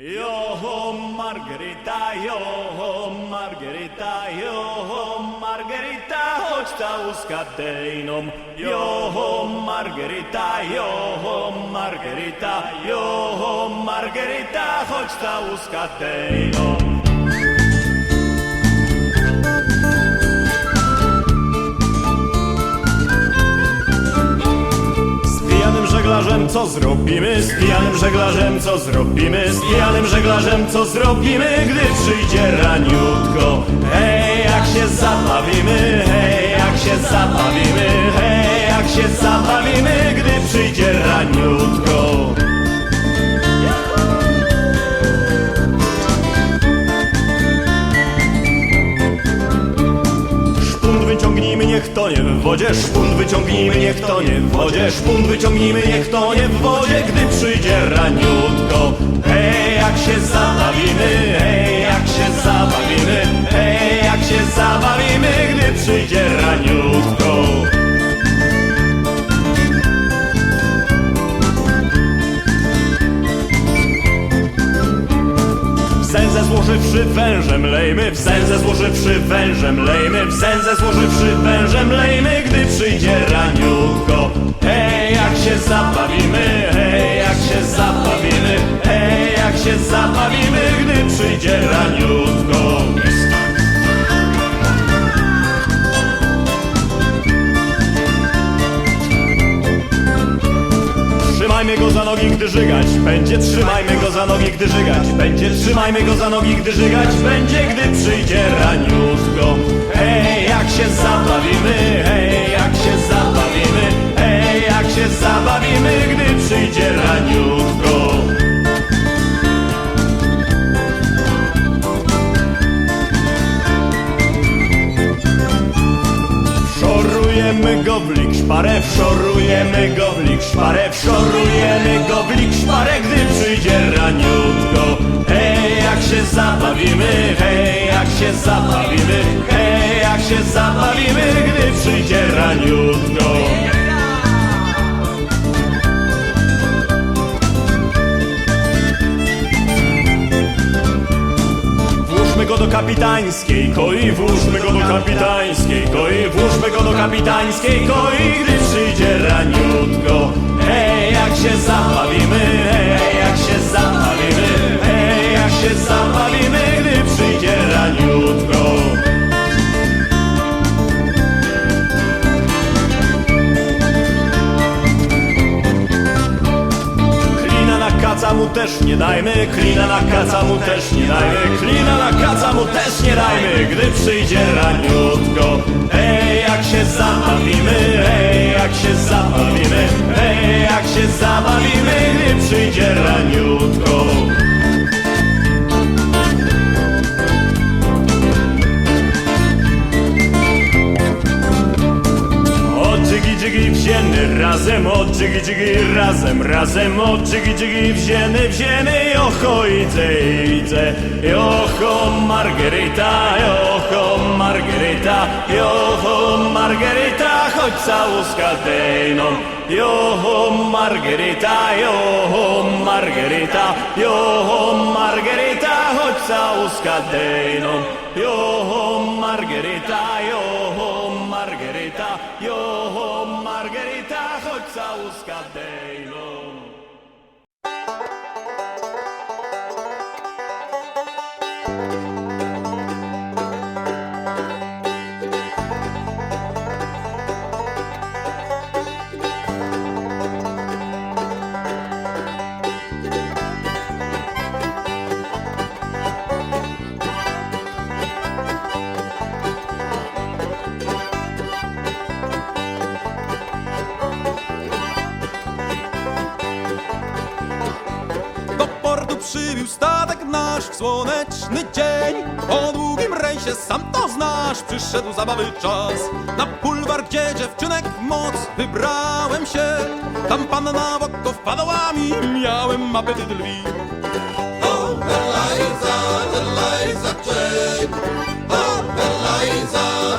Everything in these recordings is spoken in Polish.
Joho Margarita, joho Margarita, joho Margarita, hoď ta uskatejnom. Joho Margarita, joho Margarita, joho Margarita, hoď ta uskatejnom. Żeglarzem co zrobimy? Z pijanym żeglarzem co zrobimy? Z pijanym żeglarzem co zrobimy, gdy przyjdzie raniutko? Hej, jak się zabawimy, hej, jak się zabawimy, hej, jak się zabawimy, gdy przyjdzie raniutko? Szpunt wyciągnijmy, niech tonie w wodzie Szpunt wyciągnijmy, niech tonie w wodzie. Szpunt wyciągnijmy, niech tonie w wodzie w zęzę złożywszy wężem lejmy, w zęzę złożywszy wężem lejmy, gdy przyjdzie raniutko. Hej, jak się zabawimy, hej, jak się zabawimy, hej, jak się zabawimy, gdy przyjdzie raniutko. Trzymajmy go za nogi, gdy żygać. Będzie, trzymajmy go za nogi, gdy żygać. Będzie, trzymajmy go za nogi, gdy żygać. Będzie, gdy przyjdzie raniutko. Hej, jak się zabawimy, hej, Szorujemy go w szparę, wszorujemy go w szparę, wszorujemy go w szparę, gdy przyjdzie raniutko. Hej, jak się zabawimy, hej, jak się zabawimy, hej, jak się zabawimy, kapitańskiej koi, włóżmy go do kapitańskiej koi, włóżmy go do kapitańskiej koi, gdy przyjdzie raniutko. Hej, jak się zabawimy, hej, jak się zabawimy, hej, jak się zabawimy, dajmy, klina na kaca mu też nie dajmy, klina na kaca mu też nie dajmy, gdy przyjdzie raniutko. Hej, jak się zabawimy, hej, jak się zabawimy, hej, jak się zabawimy, gdy przyjdzie raniutko. Razem, razem, o dżygi dżygi wzięny, wzięny, oho idę, idę, oho Margarita, oho Margarita, oho Margarita, chodź całuska dejną, Joho Margarita, joho Margarita, joho Margarita, chodź całuska dejną, Joho Margarita, Do przybił statek nasz w słoneczny dzień. Po długim rejsie, sam to znasz, przyszedł zabawy czas. Na pulwar, gdzie dziewczynek moc, wybrałem się. Tam panna w oko wpadała mi, miałem apetyt lwi. O, Eliza, Eliza Jane O, Eliza,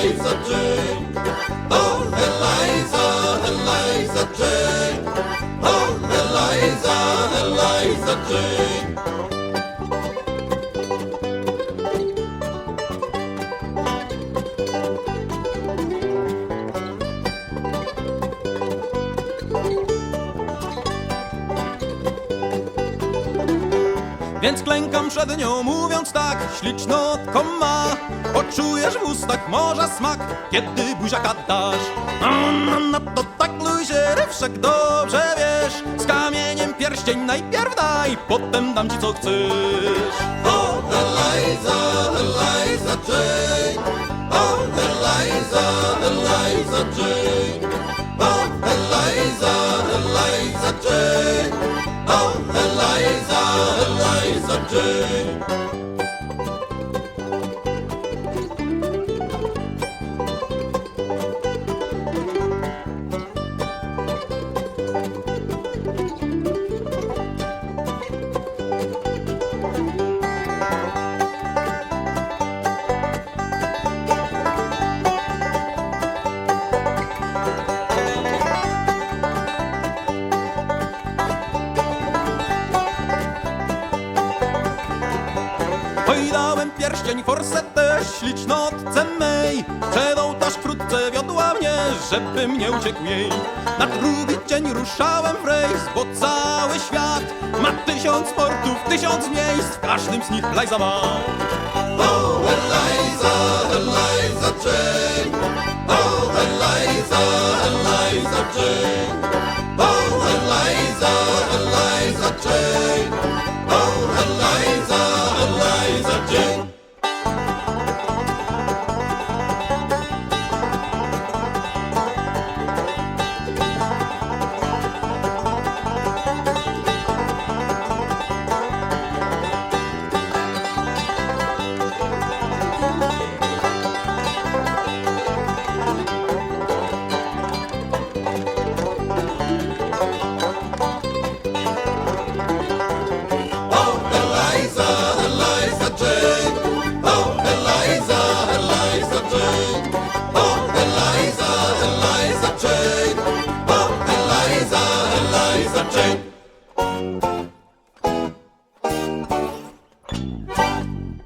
Eliza Jane Eliza, Eliza Jane. Więc klękam przed nią mówiąc tak, śliczno koma Poczujesz w ustach morza smak, kiedy buziaka dasz Na, na, na, to luzie wszak dobrze wiesz Z kamieniem pierścień najpierw daj Potem dam ci co chcesz. O, Eliza, Eliza Jane. O, Eliza, Eliza Jane Oj, dałem pierścień forsetę ślicznotce mej Przed ołtarz wkrótce wiodła mnie, żebym nie uciekł jej. Na drugi dzień ruszałem w rejs, bo cały świat Ma tysiąc portów, tysiąc miejsc, w każdym z nich Liza ma. O, Eliza, Eliza Jane Eliza